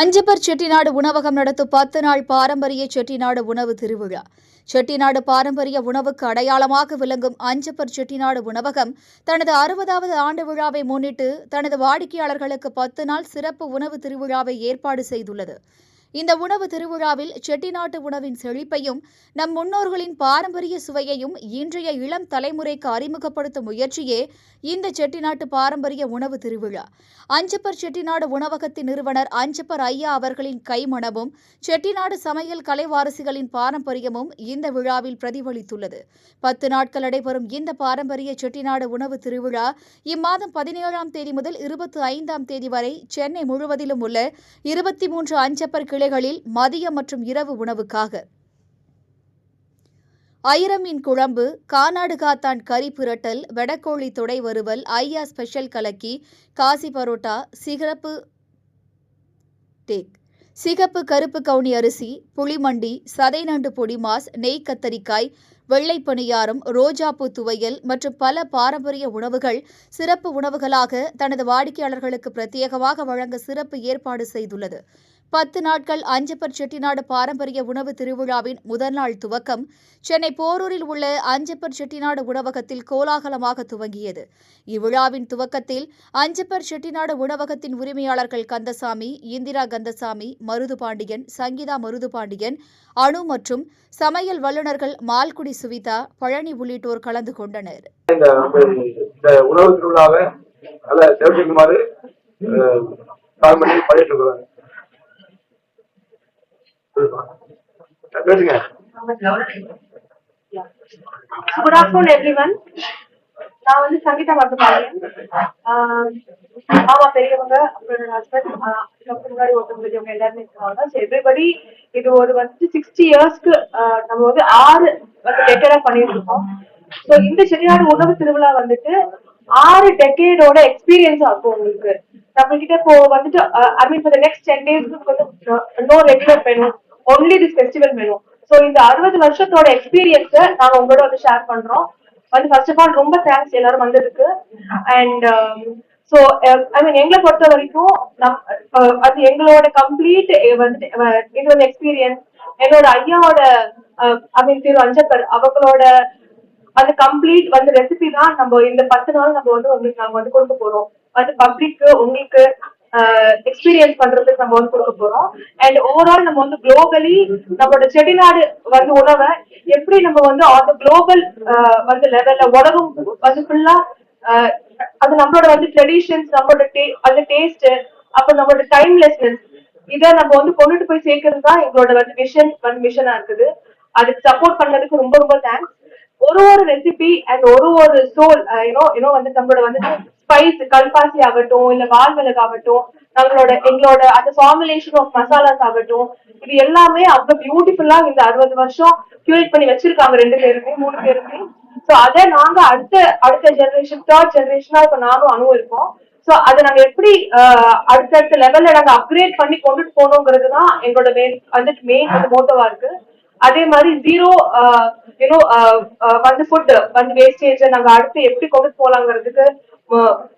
அஞ்சபர் செட்டிநாடு உணவகம் நடத்தும் பத்து நாள் பாரம்பரிய செட்டிநாடு உணவு திருவிழா. செட்டிநாடு பாரம்பரிய உணவுக்கு அடையாளமாக விளங்கும் அஞ்சப்பர் செட்டிநாடு உணவகம் தனது அறுபதாவது ஆண்டு விழாவை முன்னிட்டு தனது வாடிக்கையாளர்களுக்கு பத்து நாள் சிறப்பு உணவு திருவிழாவை ஏற்பாடு செய்துள்ளது. இந்த உணவு திருவிழாவில் செட்டிநாட்டு உணவின் செழிப்பையும் நம் முன்னோர்களின் பாரம்பரிய சுவையையும் இன்றைய இளம் தலைமுறைக்கு அறிமுகப்படுத்தும் முயற்சியே இந்த செட்டிநாட்டு பாரம்பரிய உணவு திருவிழா. அஞ்சப்பர் செட்டிநாடு உணவகத்தின் நிறுவனர் அஞ்சப்பர் ஐயா அவர்களின் கைமணமும் செட்டிநாடு சமையல் கலைவாரசிகளின் பாரம்பரியமும் இந்த விழாவில் பிரதிபலித்துள்ளது. பத்து நாட்கள் நடைபெறும் இந்த பாரம்பரிய செட்டிநாடு உணவு திருவிழா இம்மாதம் பதினேழாம் தேதி முதல் இருபத்தி ஐந்தாம் தேதி வரை சென்னை முழுவதிலும் உள்ள இருபத்தி மூன்று அஞ்சப்பர் கிளைகளில் மதிய மற்றும் இரவு உணவுக்காக. ஐரமீன் குழம்பு கானாடு காத்தான் கறி புரட்டல் வெடக்கோழி தொடை வறுவல் ஐயா ஸ்பெஷல் கலக்கி காசி பரோட்டா சிகப்பு டேக் சிகப்பு கருப்பு கவுனி அரிசி புளிமண்டி சதை நண்டு பொடி மாஸ் நெய் கத்தரிக்காய் வெள்ளை பணியாரம் ரோஜாப்பூ துவையல் மற்றும் பல பாரம்பரிய உணவுகள் சிறப்பு உணவுகளாக தனது வாடிக்கையாளர்களுக்கு பிரத்யேகமாக வழங்க சிறப்பு ஏற்பாடு செய்துள்ளது. பத்து நாட்கள் அஞ்சப்பர் செட்டிநாடு பாரம்பரிய உணவு திருவிழாவின் முதல் நாள் துவக்கம் சென்னை போரூரில் உள்ள அஞ்சப்பர் செட்டிநாடு உணவகத்தில் கோலாகலமாக துவங்கியது. இவ்விழாவின் துவக்கத்தில் அஞ்சப்பர் செட்டிநாடு உணவகத்தின் உரிமையாளர்கள் கந்தசாமி இந்திரா கந்தசாமி மருது பாண்டியன் சங்கீதா மருதுபாண்டியன் அணு மற்றும் சமையல் வல்லுநர்கள் மால்குடி சுவிதா பழனி உள்ளிட்டோர் கலந்து கொண்டனர். உணவு திருவிழாவை சிறப்பிக்குமாறு பண்ணி பண்ணிட்டு இருக்கிறாங்க பேசுங்க குட் ஆஃப்டர்நூன் எவ்ரி ஒன் நான் வந்து சங்கீதா மருத்துவமனையன் மாமா பெரியவங்க அப்புறம் ஹஸ்பண்ட் முன்னாடி ஒருத்தவங்க பெரியவங்க எல்லாருமே இருக்காங்க ஸோ எவ்ரிபடி இது ஒரு வந்து சிக்ஸ்டி இயர்ஸ்க்கு நம்ம வந்து ஆறு வந்து டெக்கேடா பண்ணிட்டு இருக்கோம் ஸோ இந்த செடிநாடு உணவு திருவிழா வந்துட்டு ஆறு டெக்கேடோட எக்ஸ்பீரியன்ஸ் ஆகும் உங்களுக்கு. நம்ம கிட்ட இப்போ வந்துட்டு I mean for next ten டேஸ்க்கு வந்து நோ ரெகுலர் வேணும். Only this festival menu so இந்த அறுபது வருஷத்தோட எக்ஸ்பீரியன்ஸை நாங்க உங்களோட வந்து ஷேர் பண்றோம். வந்து ஃபர்ஸ்ட் ஆஃப் ஆல் ரொம்ப தேங்க்ஸ் எல்லாரும் வந்ததுக்கு. அண்ட் ஸோ ஐ மீன் எங்களை பொறுத்த வரைக்கும் நம் அது எங்களோட கம்ப்ளீட் வந்துட்டு இது வந்து எக்ஸ்பீரியன்ஸ் என்னோட ஐயாவோட ஐ மீன் திரு அஞ்சப்பர் அவங்களோட அந்த கம்ப்ளீட் வந்து ரெசிபி தான் நம்ம இந்த பத்து நாள் நம்ம வந்து உங்களுக்கு நாங்க வந்து கொண்டு போறோம். அது பப்ளிக்கு உங்களுக்கு எக்ஸ்பீரியன்ஸ் பண்றதுக்கு நம்ம வந்து கொடுக்க போறோம். அண்ட் ஓவரால் நம்ம வந்து குளோபலி நம்மளோட செடிநாடு வந்து உணவை எப்படி நம்ம வந்து அந்த குளோபல் வந்து லெவல்ல உலகம் வந்து ஃபுல்லா அது நம்மளோட வந்து ட்ரெடிஷன்ஸ் நம்மளோட டே அந்த டேஸ்ட் அப்ப நம்மளோட டைம்லெஸ்னஸ் இதை நம்ம வந்து கொண்டுட்டு போய் சேர்க்கறது தான் எங்களோட வந்து மிஷன் வந்து மிஷனா இருக்குது. அதுக்கு சப்போர்ட் பண்ணதுக்கு ரொம்ப ரொம்ப தேங்க்ஸ் ஒரு ஒரு ரெசிபி அண்ட் ஒரு ஒரு சோல் யூனோ யூனோ வந்து நம்மளோட வந்து ஸ்பைஸ் கல்பாசி ஆகட்டும் இல்ல வால் ஆகட்டும் நம்மளோட எங்களோட அந்த ஃபார்முலேஷன் ஆஃப் மசாலாஸ் ஆகட்டும் இது எல்லாமே அவ்வளவு பியூட்டிஃபுல்லா இந்த அறுபது வருஷம் கியூரேட் பண்ணி வச்சிருக்காங்க ரெண்டு பேருமே மூணு பேருமே. சோ அதை நாங்க அடுத்த அடுத்த ஜெனரேஷன் தேர்ட் ஜெனரேஷனா இப்ப நானும் அணுவும் இருக்கோம். சோ அதை நாங்க எப்படி அடுத்தடுத்த லெவல்ல நாங்க அப்கிரேட் பண்ணி கொண்டுட்டு போகணுங்கிறது தான் எங்களோட மெயின் வந்துட்டு மெயின் வந்து மோட்டோவா இருக்கு. அதே மாதிரி ஜீரோ யூனோ வந்து ஃபுட் வந்து வேஸ்டேஜ் நாங்க அடுத்து எப்படி கொண்டு போலாங்கிறதுக்கு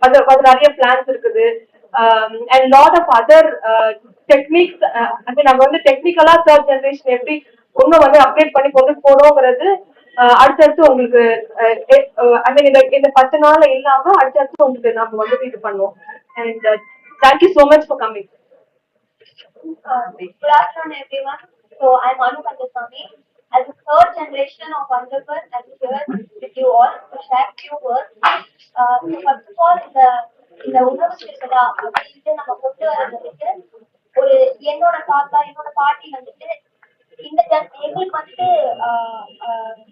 அது அது நிறைய பிளான்ஸ் இருக்குது. And lot of other techniques I mean வந்து டெக்னிக்கலா தேர்ட் ஜெனரேஷன் எப்படி இன்னும் வந்து அப்டேட் பண்ணி கொண்டு போறோங்கிறது uh, அடுத்தடுத்து உங்களுக்கு uh, ஐ மீன் uh, இந்த இந்த பத்து நாள் இல்லாம அடுத்தடுத்து உங்களுக்கு நம்ம வந்து இது பண்ணுவோம். And thank you so much for coming good afternoon everyone so I Manu Kandasamy As a third generation of Andhra, I'm here with you all to share few words. Uh, so first of all, இந்த இந்த உணவு திருவிழா அப்படின்ட்டு நம்ம கொண்டு வர்றதுக்கு ஒரு என்னோட தாத்தா என்னோட பாட்டி வந்துட்டு இந்த ஜன் எங்களுக்கு வந்துட்டு ஆஹ்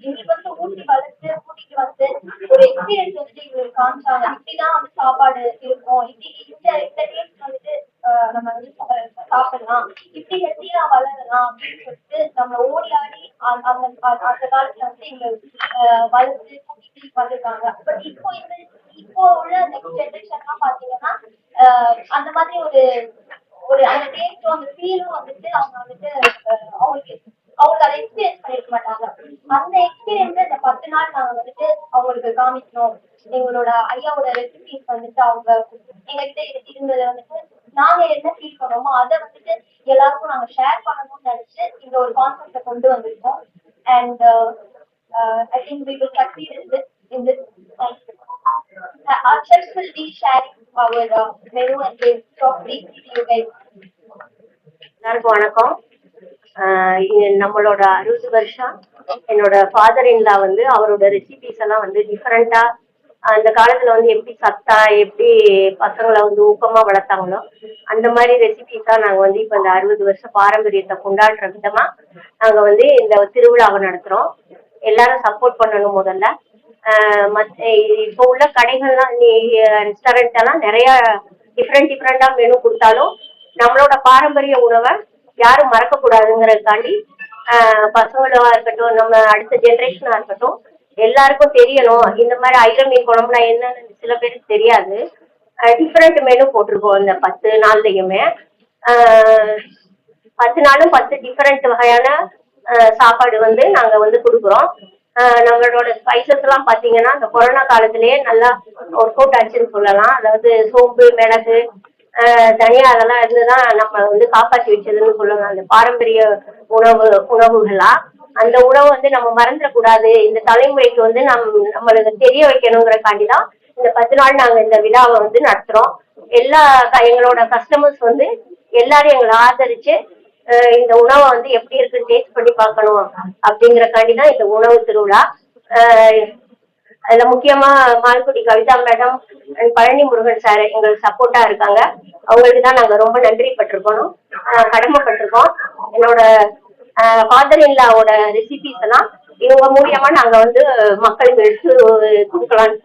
எங்களுக்கு வந்து ஊட்டி வளர்த்து கூட்டிட்டு வந்து ஒரு எக்ஸ்பீரியன்ஸ் வந்துட்டு எங்களுக்கு காமிச்சாங்க இப்படிதான் வந்து சாப்பாடு இருக்கும் இப்படி இந்த இந்த டேஸ்ட் வந்துட்டு நம்ம வந்து சாப்பிடலாம். இப்படி ஹெல்த்தியா வளரலாம் அப்படின்னு சொல்லிட்டு நம்ம ஓடி ஆடி அந்த அந்த அந்த காலத்துல வந்து எங்களை வளர்ந்து வளர்த்து கூட்டிட்டு வந்திருக்காங்க. பட் இப்போ இந்த இப்போ உள்ள நெக்ஸ்ட் ஜென்ரேஷன்லாம் பாத்தீங்கன்னா அந்த மாதிரி ஒரு ஒரு அந்த டேஸ்டும் அந்த ஃபீலும் வந்துட்டு அவங்க வந்துட்டு அவங்களுக்கு அவங்களுக்கு அதை எக்ஸ்பீரியன்ஸ் பண்ணிருக்க மாட்டாங்க. அந்த எக்ஸ்பீரியன்ஸ் இந்த பத்து நாள் நாங்க வந்துட்டு அவங்களுக்கு காமிக்கணும். எங்களோட ஐயாவோட ரெசிபிஸ் வந்துட்டு அவங்க எங்ககிட்ட இருந்ததை வந்துட்டு நாங்க என்ன ஃபீல் பண்ணுவோமோ அதை வந்துட்டு எல்லாருக்கும் நாங்க ஷேர் பண்ணணும்னு நினைச்சு இந்த ஒரு கான்செப்ட கொண்டு வந்திருக்கோம். And I think we will succeed in this in this our chefs will be sharing our uh, menu and they talk briefly to you guys. எல்லாருக்கும் வணக்கம். நம்மளோட அறுபது வருஷம். என்னோட ஃபாதர் இன்லா வந்து அவரோட ரெசிபிஸ் எல்லாம் வந்து டிஃப்ரெண்டா அந்த காலத்துல வந்து எப்படி சத்தா எப்படி பசங்களை வந்து ஊக்கமா வளர்த்தாங்களோ அந்த மாதிரி ரெசிபிஸா நாங்க வந்து இப்ப இந்த அறுபது வருஷ பாரம்பரியத்தை கொண்டாடுற விதமா நாங்க வந்து இந்த திருவிழாவை நடத்துறோம். எல்லாரும் சப்போர்ட் பண்ணணும் முதல்ல. ஆஹ் இப்போ உள்ள கடைகள்லாம் நீ ரெஸ்டாரண்ட் எல்லாம் நிறைய டிஃப்ரெண்ட் டிஃப்ரெண்டா மெனு கொடுத்தாலும் நம்மளோட பாரம்பரிய உணவை யாரும் மறக்க கூடாதுங்கிறதுக்காண்டி பசங்களா இருக்கட்டும் நம்ம அடுத்த ஜென்ரேஷனா இருக்கட்டும் எல்லாருக்கும் தெரியணும். இந்த மாதிரி ஐர மீன் குழம்புனா என்னன்னு சில பேருக்கு தெரியாது. டிஃப்ரெண்ட் மெனு போட்டிருக்கோம் இந்த பத்து நாள்லயுமே. பத்து நாளும் பத்து டிஃப்ரெண்ட் வகையான சாப்பாடு வந்து நாங்க வந்து கொடுக்குறோம். நம்மளோட ஸ்பைசஸ் எல்லாம் பாத்தீங்கன்னா இந்த கொரோனா காலத்திலேயே நல்லா ஒர்க் அவுட் ஆச்சுன்னு சொல்லலாம். அதாவது சோம்பு மிளகு தனியா அதெல்லாம் இருந்துதான் நம்ம வந்து காப்பாற்றி வச்சதுன்னு சொல்லலாம். அந்த பாரம்பரிய உணவு உணவுகளா. அந்த உணவை வந்து நம்ம மறந்துடக்கூடாது. இந்த தலைமுறைக்கு வந்து நம் நம்மளுக்கு தெரிய வைக்கணுங்கிறக்காண்டிதான் இந்த பத்து நாள் நாங்க இந்த விழாவை வந்து நடத்துறோம். எல்லா க- எங்களோட கஸ்டமர்ஸ் வந்து எல்லாரும் எங்களை ஆதரிச்சு இந்த உணவை வந்து எப்படி இருக்குன்னு டேஸ்ட் பண்ணி பார்க்கணும் அப்படிங்கறக்காண்டி தான் இந்த உணவு திருவிழா. அஹ் அதுல முக்கியமா மால்குடி கவிதா மேடம் பழனி முருகன் சார் எங்களுக்கு சப்போர்ட்டா இருக்காங்க. அவங்களுக்கு தான் நாங்க ரொம்ப நன்றி பட்டிருக்கணும் கடமைப்பட்டிருக்கோம். என்னோட ஃபாதர் இன்லாவோட ரெசிபிஸ் எல்லாம் இவங்க மூலியமா நாங்க வந்து மக்களுக்கு எடுத்து கொடுக்கலாம்னு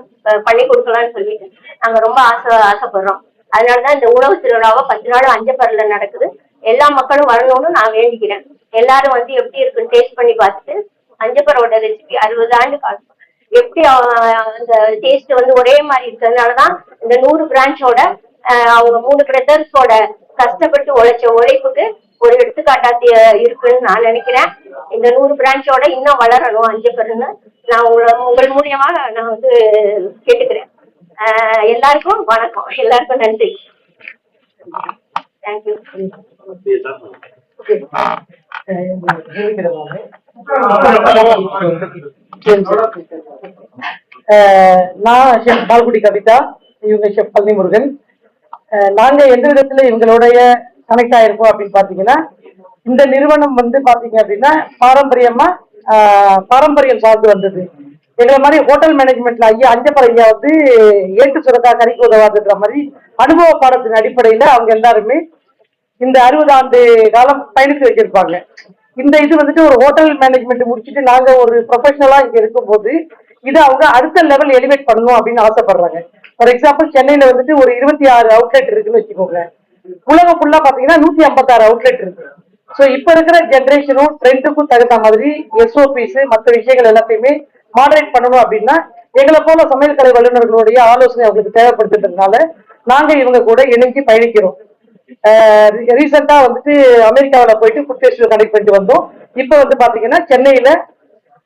பண்ணி கொடுக்கலாம்னு சொல்லிட்டு நாங்க ரொம்ப ஆசை ஆசைப்படுறோம். அதனாலதான் இந்த உணவு திருவிழாவை பத்து நாள் அஞ்சப்பரில் நடக்குது. எல்லா மக்களும் வரணும்னு நான் வேண்டிக்கிறேன். எல்லாரும் வந்து எப்படி இருக்குன்னு டேஸ்ட் பண்ணி பார்த்துட்டு அஞ்சப்பரோட ரெசிபி அறுபது ஆண்டு காலம். எப்படி அந்த டேஸ்ட் வந்து ஒரே மாதிரி இருக்கிறதுனாலதான் இந்த நூறு பிரான்ச்சோட அவங்க மூணு பிரதர்ஸோட கஷ்டப்பட்டு உழைச்ச உழைப்புக்கு ஒரு எடுத்துக்காட்டா இருக்குன்னு நான் நினைக்கிறேன். இந்த நூறு பிரான்ச்சோட இன்னும் வளரணும் அஞ்சு பேருன்னு நான் உங்களை உங்கள் மூலியமா நான் வந்து கேட்டுக்கிறேன். எல்லாருக்கும் வணக்கம். எல்லாருக்கும் நன்றி. தேங்க்யூ நான் ஷெஃப் பால்குடி கவிதா இவங்க ஷெஃப் பழனி முருகன் நாங்க எந்த விதத்துல இவங்களுடைய கனெக்ட் ஆயிருக்கும் அப்படின்னு பாத்தீங்கன்னா இந்த நிறுவனம் வந்து பாத்தீங்க அப்படின்னா பாரம்பரியமா பாரம்பரியம் சார்ந்து வந்தது. எங்களை மாதிரி ஹோட்டல் மேனேஜ்மெண்ட்ல ஐயா அஞ்சப்பர் ஐயா வந்து ஏட்டு சுரக்கா கறிக்கு உதவாதுன்ற மாதிரி அனுபவ பாடத்தின் அடிப்படையில அவங்க எல்லாருமே இந்த அறுபது ஆண்டு காலம் பயணித்து வச்சிருப்பாங்க. இந்த இது வந்துட்டு ஒரு ஹோட்டல் மேனேஜ்மெண்ட் முடிச்சுட்டு நாங்க ஒரு ப்ரொஃபஷனலா இங்க இருக்கும்போது இதை அவங்க அடுத்த லெவல் எலிவேட் பண்ணணும் அப்படின்னு ஆசைப்படுறாங்க. ஃபார் எக்ஸாம்பிள் சென்னையில வந்துட்டு ஒரு இருபத்தி ஆறு அவுட்லெட் இருக்குன்னு வச்சுக்கோங்க. உலகம் ஃபுல்லா பாத்தீங்கன்னா நூத்தி ஐம்பத்தாறு அவுட்லெட் இருக்கு. ஸோ இப்ப இருக்கிற ஜென்ரேஷனும் ட்ரெண்டுக்கும் தகுந்த மாதிரி எஸ்ஓபிஸ் மற்ற விஷயங்கள் எல்லாத்தையுமே மாடரேட் பண்ணணும் அப்படின்னா எங்களை போல சமையல் கலை வல்லுநர்களுடைய ஆலோசனை அவங்களுக்கு தேவைப்படுத்துறதுனால நாங்க இவங்க கூட இணைஞ்சு பயணிக்கிறோம். ரீசெண்டா வந்துட்டு அமெரிக்காவில போயிட்டு ஃபுட் ஃபெஸ்டிவல் கண்டக்ட் பண்ணிட்டு வந்தோம். இப்போ வந்து பாத்தீங்கன்னா சென்னையில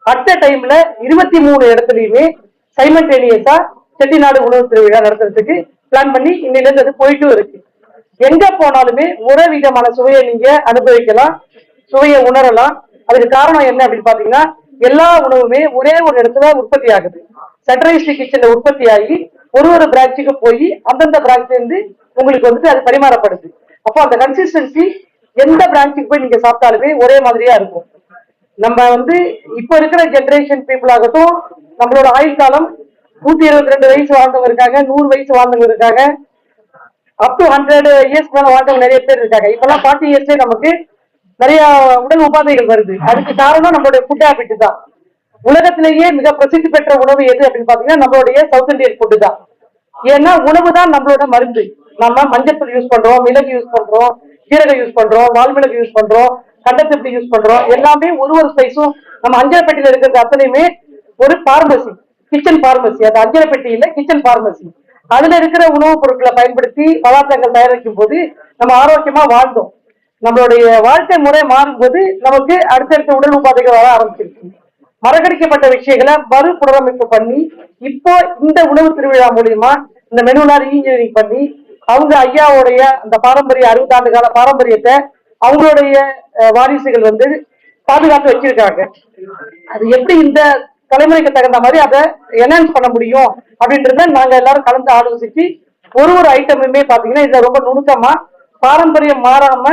அட் டைம்ல இருபத்தி மூணு இடத்துலயுமே சைமன்டேனியஸா செட்டிநாடு உணவு திருவிழா நடத்துறதுக்கு பிளான் பண்ணி இன்னையில இருந்து அது போயிட்டும் இருக்கு. எங்க போனாலுமே ஒரே விதமான சுவையை நீங்க அனுபவிக்கலாம் சுவையை உணரலாம். அதுக்கு காரணம் என்ன அப்படின்னு பாத்தீங்கன்னா எல்லா உணவுமே ஒரே ஒரு இடத்துல உற்பத்தி ஆகுது. சென்ட்ரலைஸ்டு கிச்சன்ல உற்பத்தி ஆகி ஒரு ஒரு பிரான்ச்சுக்கு போய் அந்தந்த பிரான்ச்ல இருந்து உங்களுக்கு வந்துட்டு அது பரிமாறப்படுது. அப்போ அந்த கன்சிஸ்டன்சி எந்த பிரான்ச்சுக்கு போய் நீங்க சாப்பிட்டாலுமே ஒரே மாதிரியா இருக்கும். நம்ம வந்து இப்ப இருக்கிற ஜென்ரேஷன் பீப்புள் ஆகட்டும் நம்மளோட ஆயுள் காலம் நூத்தி இருபத்தி ரெண்டு வயசு வாழ்ந்தவங்க இருக்காங்க நூறு வயசு வாழ்ந்தவங்க இருக்காங்க. அப் டு ஹண்ட்ரட் இயர்ஸ் மேல வாழ்ந்தவங்க நிறைய பேர் இருக்காங்க. இப்பெல்லாம் ஃபார்ட்டி இயர்ஸ்லயே நமக்கு நிறைய உடல் உபாதைகள் வருது. அதுக்கு காரணம் நம்மளுடைய ஃபுட் ஹேபிட் தான். உலகத்திலேயே மிக பிரசித்தி பெற்ற உணவு எது அப்படின்னு பாத்தீங்கன்னா நம்மளுடைய சவுத் இந்தியன் ஃபுட்டு தான். ஏன்னா உணவு தான் நம்மளோட மருந்து. நம்ம மஞ்சத்தூள் யூஸ் பண்றோம் மிளகு யூஸ் பண்றோம் ஜீரகம் யூஸ் பண்றோம் வால்மிளகு யூஸ் பண்றோம் கண்டத்திப்படி யூஸ் பண்றோம். எல்லாமே ஒரு ஒரு ஸ்பைஸும் நம்ம அஞ்சரை இருக்கிறது அத்தனையுமே ஒரு பார்மசி கிச்சன் பார்மசி அது அஞ்சலப்பட்டி இல்ல கிச்சன் பார்மசி அதுல இருக்கிற உணவுப் பொருட்களை பயன்படுத்தி பதார்த்தங்கள் தயாரிக்கும் போது நம்ம ஆரோக்கியமா வாழ்ந்தோம். நம்மளுடைய வாழ்க்கை முறை மாறும்போது நமக்கு அடுத்தடுத்த உடல் உபாதைகள் வர ஆரம்பிச்சிருக்கு. மறக்கடிக்கப்பட்ட விஷயங்களை மறு புனரமைப்பு பண்ணி இப்போ இந்த உணவு திருவிழா மூலியமா இந்த மெனுலாம் ரீஇன்ஜினியரிங் பண்ணி அவங்க ஐயாவுடைய அந்த பாரம்பரிய அறுபத்தாண்டு கால பாரம்பரியத்தை அவங்களுடைய வாரிசுகள் வந்து பாதுகாத்து வச்சிருக்காங்க. அது எப்படி இந்த தலைமுறைக்கு தகுந்த மாதிரி அதை என்ஹான்ஸ் பண்ண முடியும் அப்படின்றத நாங்க எல்லாரும் கலந்து ஆலோசிச்சு ஒரு ஒரு ஐட்டமுமே பாத்தீங்கன்னா இதுல ரொம்ப நுணுக்கமா பாரம்பரியம் மாறாம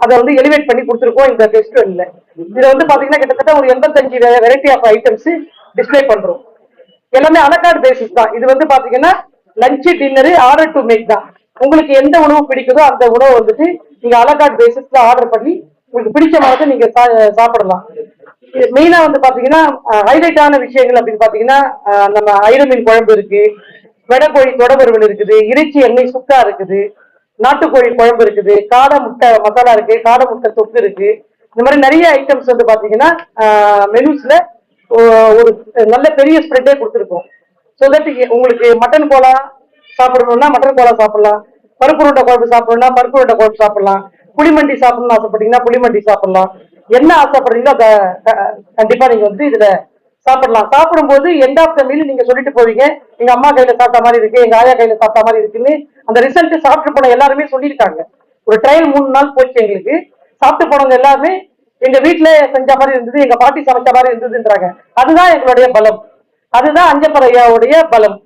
அதை வந்து எலிவேட் பண்ணி கொடுத்துருக்கோம் இந்த ஃபெஸ்டிவல்ல இதுல வந்து பாத்தீங்கன்னா கிட்டத்தட்ட ஒரு எண்பத்தஞ்சு வெரைட்டி ஆஃப் ஐட்டம்ஸ் டிஸ்ப்ளே பண்றோம். எல்லாமே அலகார்டு பேசிஸ் தான். இது வந்து பாத்தீங்கன்னா lunch dinner order to make தான். உங்களுக்கு எந்த உணவு பிடிக்குதோ அந்த உணவு வந்துட்டு நீங்க அலகார்டு பேசிஸ்ல ஆர்டர் பண்ணி உங்களுக்கு பிடிச்ச மாதிரி நீங்க சா- சாப்பிடலாம். மெயினா வந்து பாத்தீங்கன்னா ஹைலைட்டான விஷயங்கள் அப்படின்னு பாத்தீங்கன்னா நம்ம ஐர மீன் குழம்பு இருக்கு வெடக்கோழி தொடவறுவல் இருக்குது இறைச்சி எண்ணெய் சுக்கா இருக்குது நாட்டுக்கோழி குழம்பு இருக்குது காடை முட்டை மசாலா இருக்கு காடை முட்டை தொக்கு இருக்கு. இந்த மாதிரி நிறைய ஐட்டம்ஸ் வந்து பாத்தீங்கன்னா மெனுஸ்ல ஒரு நல்ல பெரிய ஸ்ப்ரெட்டே கொடுத்துருக்கோம். ஸோ தட் உங்களுக்கு மட்டன் கோலா சாப்பிடணும்னா மட்டன் கோலா சாப்பிடலாம். பருப்பு உருண்டை குழம்பு சாப்பிடணும்னா பருப்பு உருண்டை குழம்பு சாப்பிடலாம். புளிமண்டி சாப்பிடணும்னு ஆசைப்பட்டீங்கன்னா புளிமண்டி சாப்பிடலாம். என்ன ஆசைப்படுறீங்களோ அதை கண்டிப்பா நீங்க வந்து இதுல சாப்பிடலாம். சாப்பிடும்போது எண்ட் ஆஃப் த மீல் நீங்க சொல்லிட்டு போவீங்க எங்க அம்மா கையில சாப்பிட்ட மாதிரி இருக்கு எங்க ஆயா கையில சாப்பிட்ட மாதிரி இருக்குன்னு. அந்த ரிசல்ட் சாப்பிட்டு போன எல்லாருமே சொல்லியிருக்காங்க. ஒரு ட்ரையல் மூணு நாள் போச்சு எங்களுக்கு. சாப்பிட்டு போனவங்க எல்லாருமே எங்க வீட்டுல செஞ்ச மாதிரி இருந்தது எங்க பாட்டி சமைச்ச மாதிரி இருந்ததுன்றாங்க. அதுதான் எங்களுடைய பலம். அதுதான் அஞ்சப்பறையாவுடைய பலம்.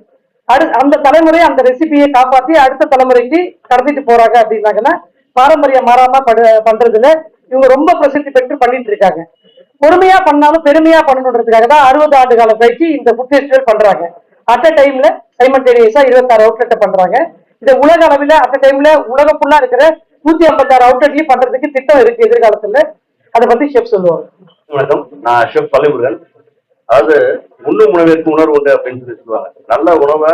அடு அந்த தலைமுறை அந்த ரெசிபியை காப்பாற்றி அடுத்த தலைமுறைக்கு கடத்திட்டு போறாங்க அப்படின்னாங்கன்னா பாரம்பரியம் மாறாம பண்றதுல இவங்க ரொம்ப பிரசித்தி பெற்று பண்ணிட்டு இருக்காங்க. பொறுமையா பண்ணாலும் பெருமையா பண்ணணுன்றதுக்காக தான் அறுபது ஆண்டு கால பயிற்சி இந்த ஃபுட் ஃபெஸ்டிவல் பண்றாங்க. அட் அ டைம்ல சைமல்டேனியஸா இருபத்தாறு அவுட்லெட்டை பண்றாங்க. இதை உலக அளவில் அட் அ டைம்ல உலக ஃபுல்லா இருக்கிற நூத்தி ஐம்பத்தாறு அவுட்லெட்லயும் பண்றதுக்கு திட்டம் இருக்கு எதிர்காலத்துல. அதை பத்தி ஷெஃப் சொல்லுவாங்க. வணக்கம். நான் ஷெஃப் பள்ளிமுருகன். அதாவது உண்ணும் உணவிற்கு உணர்வு உண்டு அப்படின்னு சொல்லி சொல்லுவாங்க. நல்ல உணவை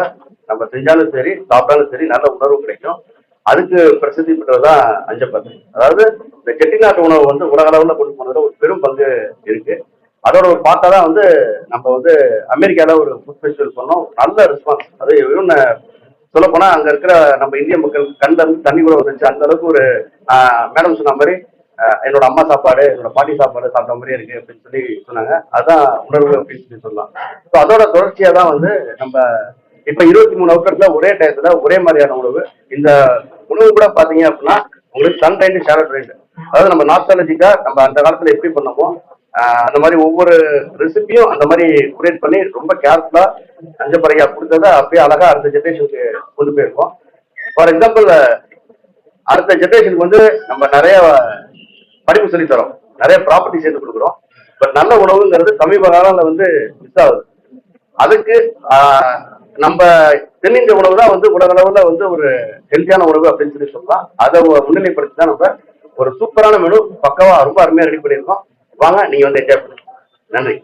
நம்ம செஞ்சாலும் சரி சாப்பிட்டாலும் சரி நல்ல உணர்வு கிடைக்கும். அதுக்கு பிரசித்தி பெற்றதுதான் அஞ்சப்பத்து அதாவது இந்த செட்டிநாட்டு உணவு வந்து உலக அளவில் கொண்டு போனதுல ஒரு பெரும் பங்கு இருக்கு. அதோட ஒரு பார்த்தா தான் வந்து நம்ம வந்து அமெரிக்கால ஒரு ஃபுட் ஃபெஸ்டிவல் பண்ணோம். நல்ல ரெஸ்பான்ஸ் அது இன்னும் சொல்ல போனா அங்க இருக்கிற நம்ம இந்திய மக்கள் கண்ல இருந்து தண்ணி கூட வந்துச்சு அந்த அளவுக்கு ஒரு மேடம் சொன்ன மாதிரி என்னோட அம்மா சாப்பாடு என்னோட பாட்டி சாப்பாடு சாப்பிட்ட மாதிரியே இருக்கு அப்படின்னு சொல்லி சொன்னாங்க. அதான் உணர்வு அப்படின்னு சொல்லி சொல்லலாம். ஸோ அதோட தொடர்ச்சியா தான் வந்து நம்ம இப்ப இருபத்தி மூணு அவுட்லெட்ல ஒரே டயத்துல ஒரே மாதிரியான உணவு. இந்த உணவு கூட பாத்தீங்க அப்படின்னா உங்களுக்கு சன் ரைண்டு ஷேரட் ரைண்டு அதாவது நம்ம நாஸ்டாலஜிக்கா நம்ம அந்த காலத்துல எப்படி பண்ணமோ அந்த மாதிரி ஒவ்வொரு ரெசிபியும் அந்த மாதிரி குரியேட் பண்ணி ரொம்ப கேர்ஃபுல்லா அஞ்சப்பறையா கொடுத்ததை அப்படியே அழகா அடுத்த ஜென்ரேஷனுக்கு கொண்டு போயிருக்கோம். ஃபார் எக்ஸாம்பிள் அடுத்த ஜென்ரேஷனுக்கு வந்து நம்ம நிறைய படிப்பு சொல்லித்தரோம் நிறைய ப்ராப்பர்ட்டி சேர்த்து கொடுக்குறோம். பட் நல்ல உணவுங்கிறது சமீப காலங்களில் வந்து மிஸ் ஆகுது. அதுக்கு நம்ம தென்னிந்திய உணவு தான் வந்து உலக வந்து ஒரு ஹெல்த்தியான உணவு அப்படின்னு சொல்லி சொல்லலாம். அதை முன்னிலைப்படுத்தி தான் நம்ம ஒரு சூப்பரான மெனு பக்கவா ரொம்ப அருமையா ரெடி பண்ணியிருக்கோம். வாங்க நீங்க வந்து என்ஜாய் பண்ணுங்க. நன்றி.